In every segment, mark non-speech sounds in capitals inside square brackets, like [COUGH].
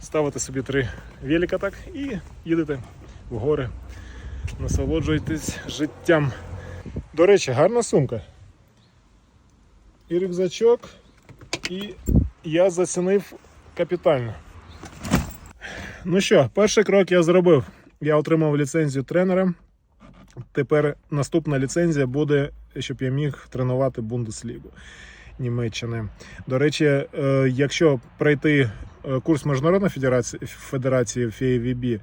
ставите собі три велика так і їдете в гори. Насолоджуйтесь життям. До речі, гарна сумка. І рюкзачок, і я зацінив капітально. Ну що, перший крок я зробив. Я отримав ліцензію тренера. Тепер наступна ліцензія буде, щоб я міг тренувати Бундеслігу Німеччини. До речі, е, якщо пройти курс Міжнародної федерації, федерації FAVB, е,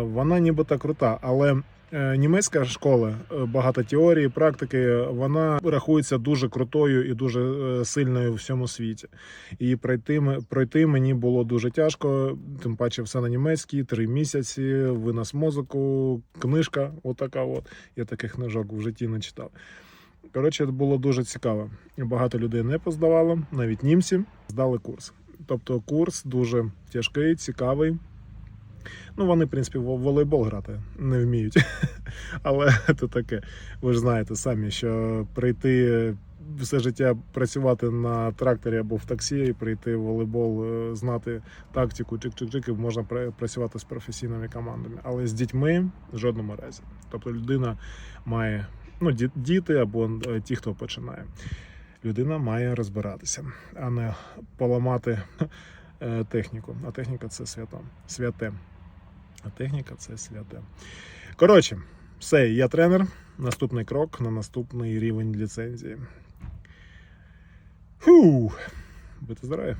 вона нібито крута, але е, німецька школа, е, багато теорії, практики, вона рахується дуже крутою і дуже е, сильною в всьому світі. І пройти, пройти мені було дуже тяжко, тим паче все на німецькій, три місяці, винос мозоку, книжка, отака от. Я таких книжок в житті не читав. Коротше, було дуже цікаво. Багато людей не поздавало, навіть німці здали курс. Тобто курс дуже тяжкий, цікавий. Ну, вони, в принципі, в волейбол грати не вміють. [LAUGHS] Але це таке. Ви ж знаєте самі, що прийти все життя працювати на тракторі або в таксі, і прийти в волейбол, е, знати тактику, чик-чик-чик, і можна працювати з професійними командами. Але з дітьми в жодному разі. Тобто людина має ну, діти або е, ті, хто починає. Людина має розбиратися, а не поламати е, техніку. А техніка це свято. святе. А техніка це святе. Коротше, все, я тренер. Наступний крок на наступний рівень ліцензії. Фу, будьте здорові.